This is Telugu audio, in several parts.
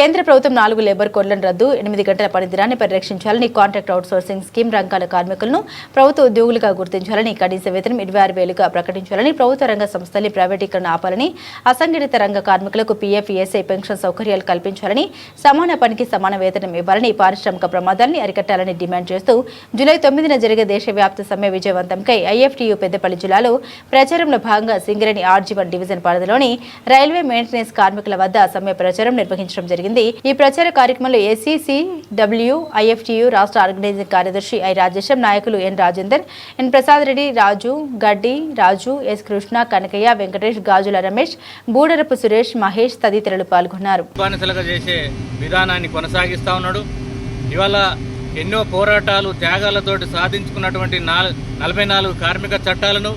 కేంద్ర ప్రభుత్వం నాలుగు లేబర్ కోడ్లను రద్దు ఎనిమిది గంటల పనిదినాన్ని పరిరక్షించాలని కాంట్రాక్ట్ అవుట్సోర్సింగ్ స్కీమ్ రంగాల కార్మికులను ప్రభుత్వ ఉద్యోగులుగా గుర్తించాలని కనీస వేతనం ఇరవై ఆరు వేలుగా ప్రకటించాలని ప్రభుత్వ రంగ సంస్థల్ని ప్రైవేటీకరణ ఆపాలని అసంఘటిత రంగ కార్మికులకు పీఎఫ్ ఈఎస్ఐ పెన్షన్ సౌకర్యాలు కల్పించాలని సమాన పనికి సమాన వేతనం ఇవ్వాలని పారిశ్రామిక ప్రమాదాన్ని అరికట్టాలని డిమాండ్ చేస్తూ జూలై తొమ్మిదిన జరిగే దేశవ్యాప్త సమ్మె విజయవంతంకై ఐఎఫ్టీయూ పెద్దపల్లి జిల్లాలో ప్రచారంలో భాగంగా Singareni R G one division పరిధిలోని రైల్వే మెయింటెనెన్స్ కార్మికుల వద్ద సమ్మె ప్రచారం నిర్వహించడం జరిగింది. ఈ ప్రచార కార్యక్రమంలో ఏసీసీ డబ్ల్యూ ఐఎఫ్టీయూ రాష్ట్ర ఆర్గనైజింగ్ కార్యదర్శి ఐ రాజేశం నాయకులు N Rajender N Prasad Reddy Raju Gaddi Raju S Krishna Kanakaiah Venkatesh Gajula Ramesh Budarapu Suresh Mahesh తదితరులు పాల్గొన్నారు. బానిసలుగా చేసే విధానాన్ని కొనసాగిస్తా ఉన్నాడు. ఇవాళ ఎన్నో పోరాటాలు త్యాగాలతోటి సాధించుకున్నటువంటి నాల్ నలభై నాలుగు కార్మిక చట్టాలను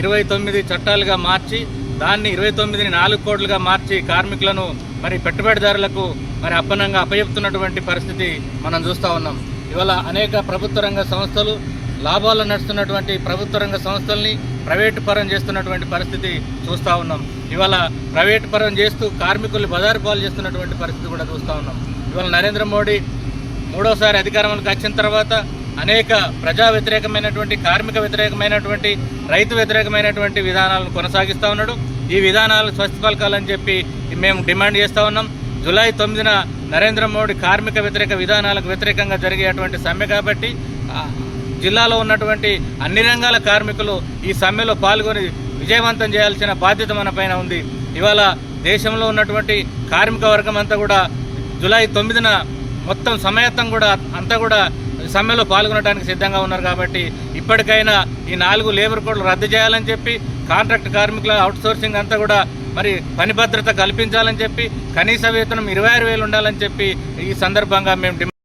ఇరవై తొమ్మిది చట్టాలుగా మార్చి దాన్ని ఇరవై తొమ్మిదిని నాలుగు కోట్లుగా మార్చి కార్మికులను మరి పెట్టుబడిదారులకు మరి అప్పనంగా అప్పచెప్తున్నటువంటి పరిస్థితి మనం చూస్తూ ఉన్నాం. ఇవాళ అనేక ప్రభుత్వ రంగ సంస్థలు లాభాలు నడుస్తున్నటువంటి ప్రభుత్వ రంగ సంస్థల్ని ప్రైవేటు పరం చేస్తున్నటువంటి పరిస్థితి చూస్తూ ఉన్నాం. ఇవాళ ప్రైవేటు పరం చేస్తూ కార్మికులు బజారు పాలు చేస్తున్నటువంటి పరిస్థితి కూడా చూస్తూ ఉన్నాం. ఇవాళ నరేంద్ర మోడీ మూడోసారి అధికారంలోకి వచ్చిన తర్వాత అనేక ప్రజా వ్యతిరేకమైనటువంటి కార్మిక వ్యతిరేకమైనటువంటి రైతు వ్యతిరేకమైనటువంటి విధానాలను కొనసాగిస్తూ ఉన్నాడు. ఈ విధానాలు స్వస్తి పలకాలని చెప్పి మేము డిమాండ్ చేస్తూ ఉన్నాం. జూలై తొమ్మిదిన నరేంద్ర మోడీ కార్మిక వ్యతిరేక విధానాలకు వ్యతిరేకంగా జరిగేటువంటి సమ్మె కాబట్టి జిల్లాలో ఉన్నటువంటి అన్ని రంగాల కార్మికులు ఈ సమ్మెలో పాల్గొని విజయవంతం చేయాల్సిన బాధ్యత మన పైన ఉంది. ఇవాళ దేశంలో ఉన్నటువంటి కార్మిక వర్గం అంతా కూడా జూలై తొమ్మిదిన మొత్తం సమయత్తం కూడా అంతా కూడా సమ్మెలో పాల్గొనడానికి సిద్ధంగా ఉన్నారు కాబట్టి ఇప్పటికైనా ఈ నాలుగు లేబర్ కోడ్లు రద్దు చేయాలని చెప్పి కాంట్రాక్ట్ కార్మికుల అవుట్సోర్సింగ్ అంతా కూడా మరి పని భద్రత కల్పించాలని చెప్పి కనీస వేతనం ఇరవై ఆరు వేలు ఉండాలని చెప్పి ఈ సందర్భంగా మేము డిమాండ్